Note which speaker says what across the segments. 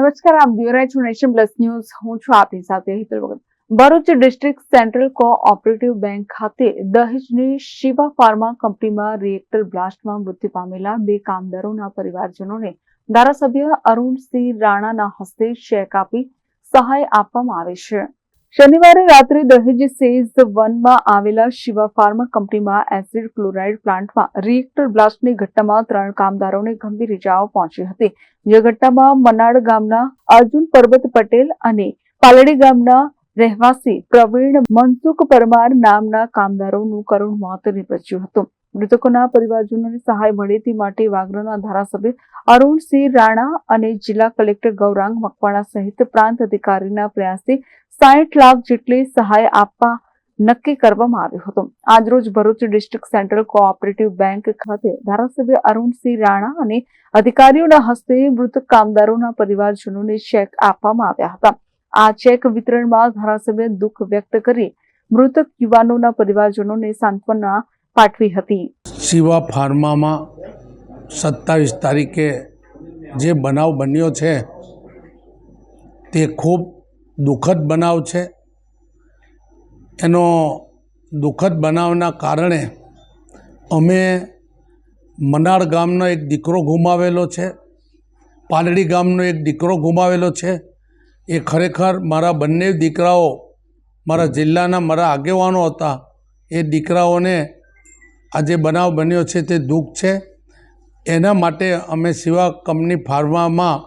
Speaker 1: નમસ્કાર, આપ જોઈ રહ્યા છો નેશન પ્લસ ન્યૂઝ. હું છું આપની સાથે હિતલ વગર Bharuch district central cooperative bank ખાતે દહેજની શિવા ફાર્મા કંપનીમાં રિએક્ટર બ્લાસ્ટમાં મૃત્યુ પામેલા બે કામદારોના પરિવારજનોને ધારાસભ્ય અરુણસિંહ રાણાના હસ્તે ચેક આપી સહાય આપવામાં આવે છે. શનિવારે રાત્રે દહેજ સેઝ વનમાં આવેલા શિવા ફાર્મા કંપનીમાં એસિડ ક્લોરાઇડ પ્લાન્ટમાં રિએક્ટર બ્લાસ્ટની ઘટનામાં ત્રણ કામદારોને ગંભીર ઇજાઓ પહોંચી હતી. જે ઘટનામાં મનાડ ગામના અર્જુન પરબત પટેલ અને પાલડી ગામના રહેવાસી પ્રવીણ મનસુખ પરમાર નામના કામદારોનું કરુણ મોત નીપજ્યું હતું. મૃતકોના પરિવારજનોને સહાય મળે તે માટે વાગરાના ધારાસભ્ય અરુણસિંહ રાણા અને જિલ્લા કલેક્ટર ગૌરાંગ મકવાણા સહિત પ્રાંત અધિકારીના પ્રયાસથી સાઠ લાખ જેટલી સહાય આપવા નક્કી કરવામાં આવ્યું હતું. આજરોજ Bharuch district central cooperative bank ખાતે ધારાસભ્ય અરુણસિંહ રાણા અને અધિકારીઓના હસ્તે મૃતક કામદારોના પરિવારજનોને ચેક આપવામાં આવ્યા હતા. આ ચેક વિતરણમાં ધારાસભ્ય દુઃખ વ્યક્ત કરી મૃતક યુવાનોના પરિવારજનોને સાંત્વના પાઠવી હતી.
Speaker 2: શિવા ફાર્મામાં સત્તાવીસ તારીખે જે બનાવ બન્યો છે, તે ખૂબ દુઃખદ બનાવ છે. એનો દુઃખદ બનાવના કારણે અમે મનાર ગામનો એક દીકરો ગુમાવેલો છે, પાલડી ગામનો એક દીકરો ગુમાવેલો છે. એ ખરેખર મારા બંને દીકરાઓ, મારા જિલ્લાના મારા આગેવાનો હતા. એ દીકરાઓને આ જે બનાવ બન્યો છે તે દુઃખ છે. એના માટે અમે સિવા કંપની ફાર્મામાં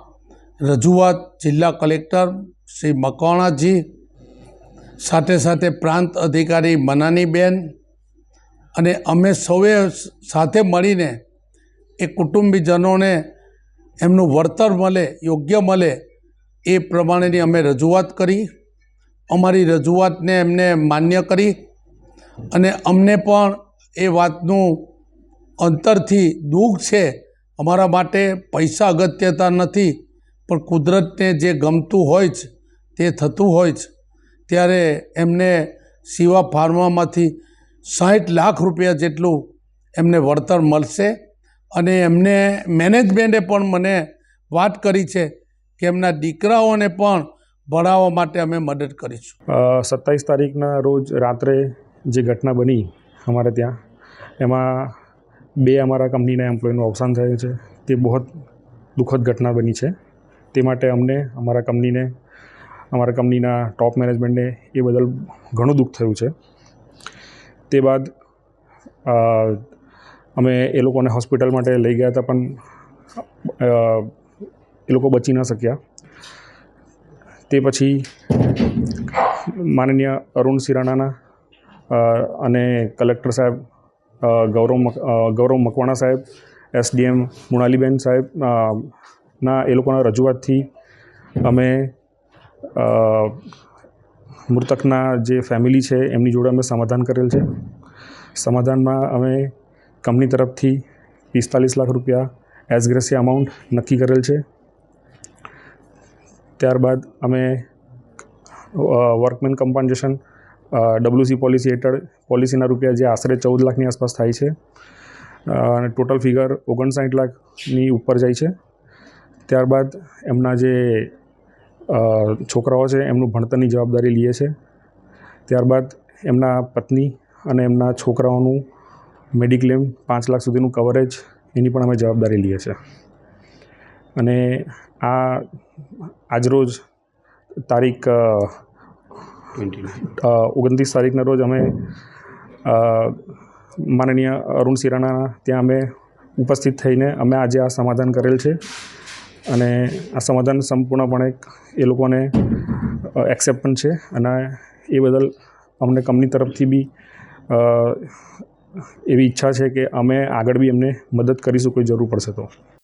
Speaker 2: રજૂઆત જિલ્લા કલેક્ટર શ્રી મકવાણાજી, સાથે સાથે પ્રાંત અધિકારી મનાનીબેન અને અમે સૌએ સાથે મળીને એ કુટુંબીજનોને એમનું વળતર મળે, યોગ્ય મળે એ પ્રમાણેની અમે રજૂઆત કરી. અમારી રજૂઆતને એમને માન્ય કરી અને અમને પણ એ વાતનું અંતરથી દુઃખ છે. અમારા માટે પૈસા અગત્યતા નથી, પણ કુદરતને જે ગમતું હોય છે તે થતું હોય છે ત્યારે એમને શિવા ફાર્મામાંથી સાઠ લાખ રૂપિયા જેટલું એમને વળતર મળશે અને એમને મેનેજમેન્ટે પણ મને વાત કરી છે કે એમના દીકરાઓને પણ ભણાવવા માટે અમે મદદ કરીશું.
Speaker 3: સત્તાવીસ તારીખના રોજ રાત્રે જે ઘટના બની અમારે ત્યાં. એમાં બે અમારા કંપનીના એમ્પ્લોયનું અવસાન થયું છે. તે બહુ દુઃખદ ઘટના બની છે. તે માટે અમને અમારા કંપનીને, અમારા કંપનીના ટોપ મેનેજમેન્ટને એ બદલ ઘણું દુઃખ થયું છે. તે બાદ અમે એ લોકોને હોસ્પિટલ માટે લઈ ગયા હતા પણ એ લોકો બચી ન શક્યા. તે પછી માનનીય અરુણ સિરાણાના અને કલેક્ટર સાહેબ ગૌરવ ગૌરવ મકવાણા સાહેબ, એસડીએમ મૃણાલીબેન સાહેબ ના, એ લોકોના રજૂઆતથી અમે મૃતકના જે ફેમિલી છે એમની જોડે અમે સમાધાન કરેલ છે. સમાધાનમાં અમે કંપની તરફથી પિસ્તાલીસ લાખ રૂપિયા એઝ ગ્રેસી અમાઉન્ટ નક્કી કરેલ છે. ત્યારબાદ અમે વર્કમેન કમ્પન્સેશન ડબ્લ્યુસી પોલિસી હેઠળ પોલિસીના રૂપિયા જે આશરે ચૌદ લાખની આસપાસ થાય છે. અને ટોટલ ફિગર ઓગણસાઠ લાખની ઉપર જાય છે. ત્યારબાદ એમના જે છોકરાઓ છે એમનું ભણતરની જવાબદારી લઈએ છે. ત્યારબાદ એમના પત્ની અને એમના છોકરાઓનું મેડિક્લેમ પાંચ લાખ સુધીનું કવરેજ એની પણ અમે જવાબદારી લઈએ છીએ અને આ, આજરોજ તારીખ ઓગણત્રીસ તારીખના રોજ અમે માનનીય અરુણ સિરાણા ત્યાં અમે ઉપસ્થિત થઈને અમે આજે આ સમાધાન કરેલ છે. અને આ સમાધાન સંપૂર્ણપણે એ લોકોને એક્સેપ્ટ પણ છે. અને એ બદલ અમને કંપની તરફથી બી એવી ઈચ્છા છે કે અમે આગળ બી એમને મદદ કરીશું, કોઈ જરૂર પડશે તો.